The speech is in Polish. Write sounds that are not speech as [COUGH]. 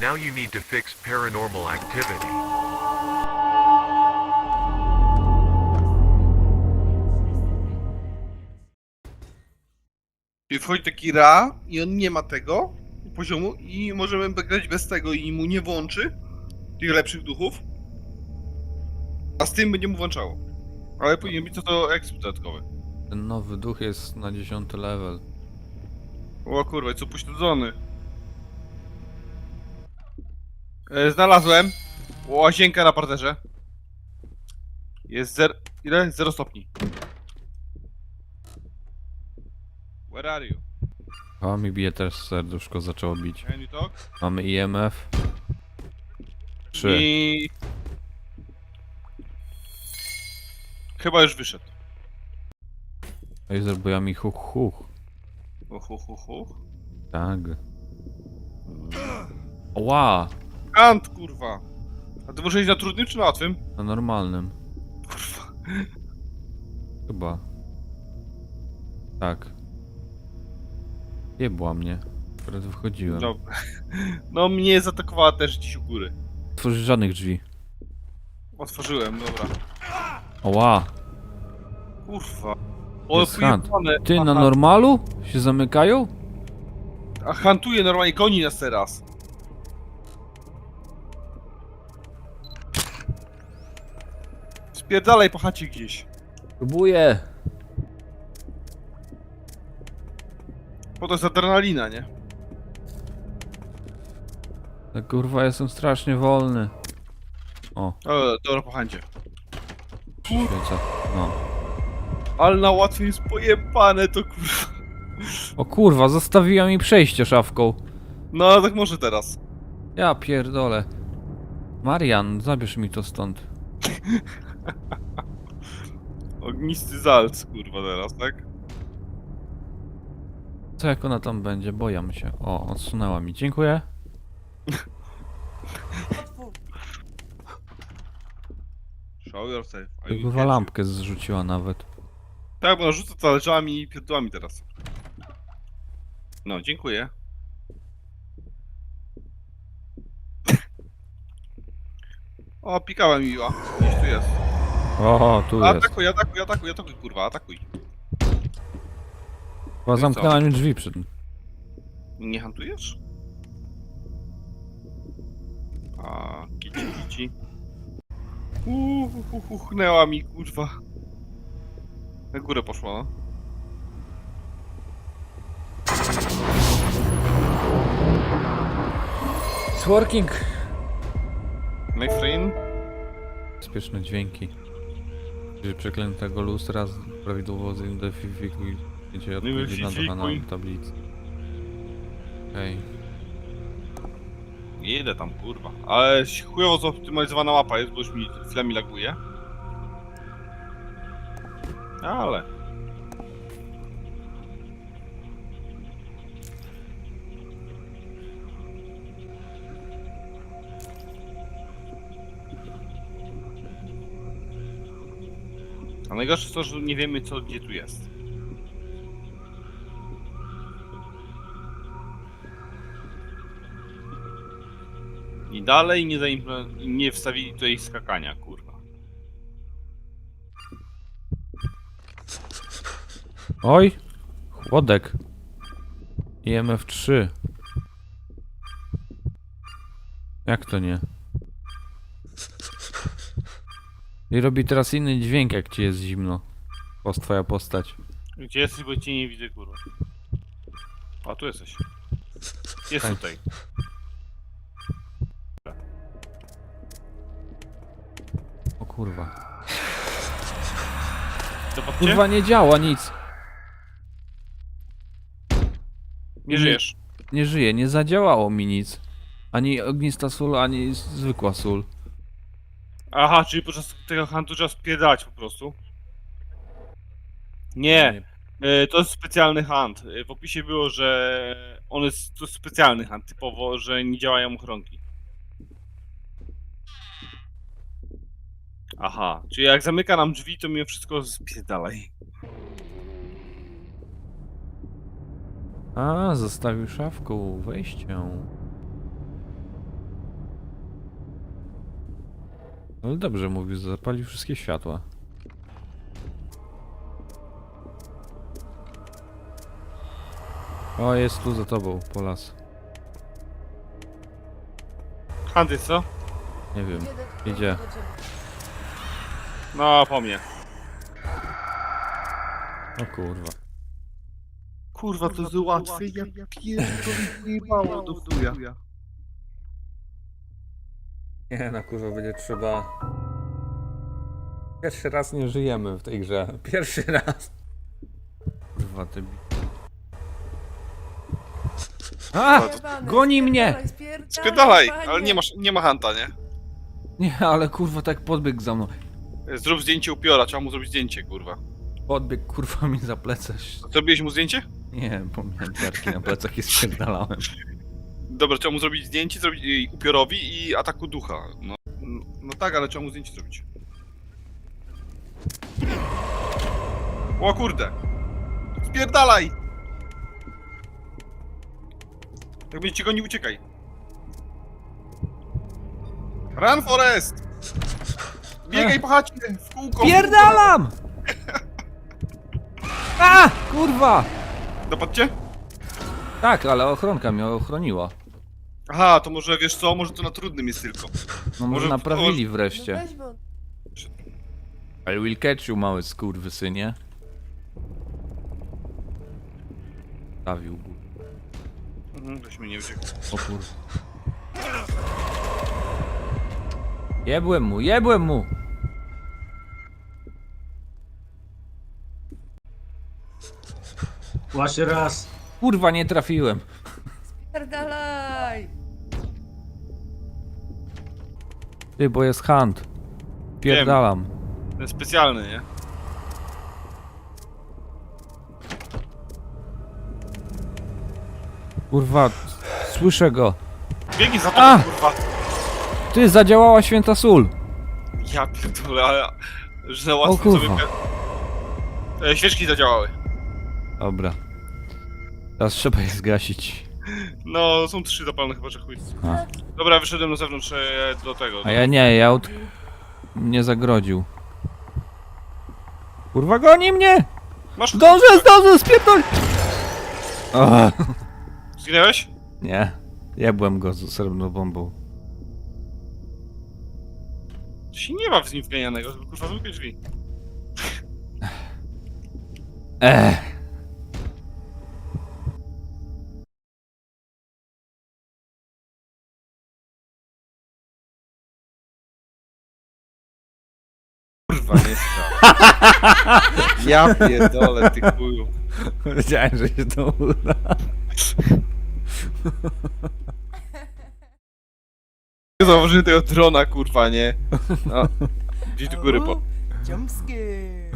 Now you need to fix paranormal activity. I wchodzi taki Ra i on nie ma tego poziomu i możemy grać bez tego i mu nie włączy tych lepszych duchów. A z tym będzie mu włączało. Ale powinien być to, to exp dodatkowy. Ten nowy duch jest na 10 level. O kurwa, co pośledzony. E, znalazłem. Łazienka na parterze. Jest zer... Ile? Zero stopni. Where are you? A mi bije też serduszko zaczęło bić. Can you talk? Mamy IMF. 3. I... Chyba już wyszedł. Ej, zrobiła mi huch huch. Uhu, hu, hu. Tak. Ła! Kant, kurwa. A ty może iść na trudnym czy na łatwym? Na normalnym. Kurwa. Chyba. Tak. Jebła mnie. Akurat wychodziłem. No, no mnie zaatakowała też gdzieś u góry. Tworzysz żadnych drzwi. Otworzyłem, dobra. Ła! Kurwa. O, Jest hunt. pojebane. Ty na Aha. normalu? Się zamykają? A hantuje normalnie, goni nas teraz. Spierdalaj po chacie gdzieś. Próbuję. Bo to jest adrenalina, nie? Tak kurwa jestem strasznie wolny. O, O, dobra, po hancie. świeca. No. Ale na łatwiej jest pojebane to kurwa. O kurwa, zostawiła mi przejście szafką. No, tak może teraz. Ja pierdolę. Marian, zabierz mi to stąd. [LAUGHS] [LAUGHS] Ognisty zalc, kurwa, teraz, tak? Co jak ona tam będzie? Bojam się. O, odsunęła mi. Dziękuję. [LAUGHS] Show yourself. I will catch you. lampkę zrzuciła nawet. Tak, bo rzuca talerzami i pierdłami teraz. No, dziękuję. [LAUGHS] O, pikała miła. Gdzieś tu jest. O, tu jest. Atakuj, atakuj, atakuj, atakuj, kurwa, atakuj. Chyba zamknęła mi drzwi przed... Nie hantujesz? A, kici, kici. Uuu, uchnęła mi, kurwa. Na górę poszła, no. It's working. My friend? Bezpieczne dźwięki. Że przeklętego lustra z- prawidłowo zidentyfikuj gdzie odpowiedzi na Zidentyfikuj. tablicy. Okej. Nie idę tam, kurwa. Ale chujowo zoptymalizowana mapa jest, bo już mi chwilami laguje. Ale... A najgorsze jest to, że nie wiemy co, gdzie tu jest. I dalej nie, nie wstawili tutaj skakania, kurwa. Oj! Chłodek. IMF 3. Jak to nie? I robi teraz inny dźwięk, jak ci jest zimno. Post twoja postać. Gdzie jesteś, bo cię nie widzę, kurwa. A, tu jesteś. Jest tutaj. O kurwa. Kurwa nie działa nic. Nie żyjesz. Nie żyje, nie zadziałało mi nic. Ani ognista sól, ani zwykła sól. Aha, czyli podczas tego huntu trzeba spierdalać po prostu. Nie, y, to jest specjalny hunt. Y, W opisie było, że on jest to jest specjalny hunt, typowo, że nie działają ochronki. Aha, czyli jak zamyka nam drzwi, to mimo wszystko spierdalaj. A, zostawił szafką wejścią. Ale dobrze mówił, zapalił wszystkie światła. O, jest tu za tobą, po las. Handy, co? Nie wiem. Idzie. No, po mnie. O kurwa. Kurwa, to jest łatwe, ja pierdolę, jebało do chuja. Nie, na kurwa będzie trzeba... Pierwszy raz nie żyjemy w tej grze. Pierwszy raz. Kurwa, ty... A! Jebany, Goni mnie! spierdalaj, spierdalaj, Spierdalaj, panie. ale nie, masz, nie ma Hanta, nie? Nie, ale kurwa tak podbiegł za mną. Zrób zdjęcie upiora, trzeba mu zrobić zdjęcie, kurwa. Podbiegł kurwa mi za plecy. Zrobiłeś mu zdjęcie? Nie, bo miałem na plecach i spierdalałem. Dobra, trzeba mu zrobić zdjęcie, zrobić i upiorowi i ataku ducha. No, no tak, ale trzeba mu zdjęcie zrobić. O kurde! Spierdalaj! Jak będzie cię gonił, uciekaj. Run Forest! Biegaj po chacie, w kółko! Pierdalam! [LAUGHS] A! Kurwa! Dopadł cię? Tak, ale ochronka mnie ochroniła. Aha, to może wiesz co, może to na trudnym jest tylko. No może Może- naprawili No wreszcie. weź, bo... I will catch you, mały skurwysynie. Stawił go. Mhm, mi nie uciekł. O kurwa. Jebłem mu, jebłem mu! Właśnie raz. Kurwa, nie trafiłem. Spierdalaj! Ty, bo jest hunt. Pierdalam. Ten specjalny, nie? Kurwa, słyszę go. Biegnij za A! to, kurwa! Ty, zadziałała święta sól. Ja pierdolę, ale... Że za O łatwo kurwa. sobie... E, świeczki zadziałały. Dobra. Teraz trzeba je zgasić. No, są trzy zapalne chyba, że chuj. A. Dobra, wyszedłem na zewnątrz e, do tego. A ja nie, ja od... mnie zagrodził. Kurwa, goni mnie! Masz... Zdążę, zdążę, spierdol! O, Zginęłeś? nie, jebłem go z srebrną bombą. Się nie ma w nim wganianego, żeby kurwa drzwi. Ech. Ja pierdolę, ty chuju. Wiedziałem, że się to uda. Założyłem tego drona, kurwa, nie? No. Gdzieś do góry po... Jumpscare!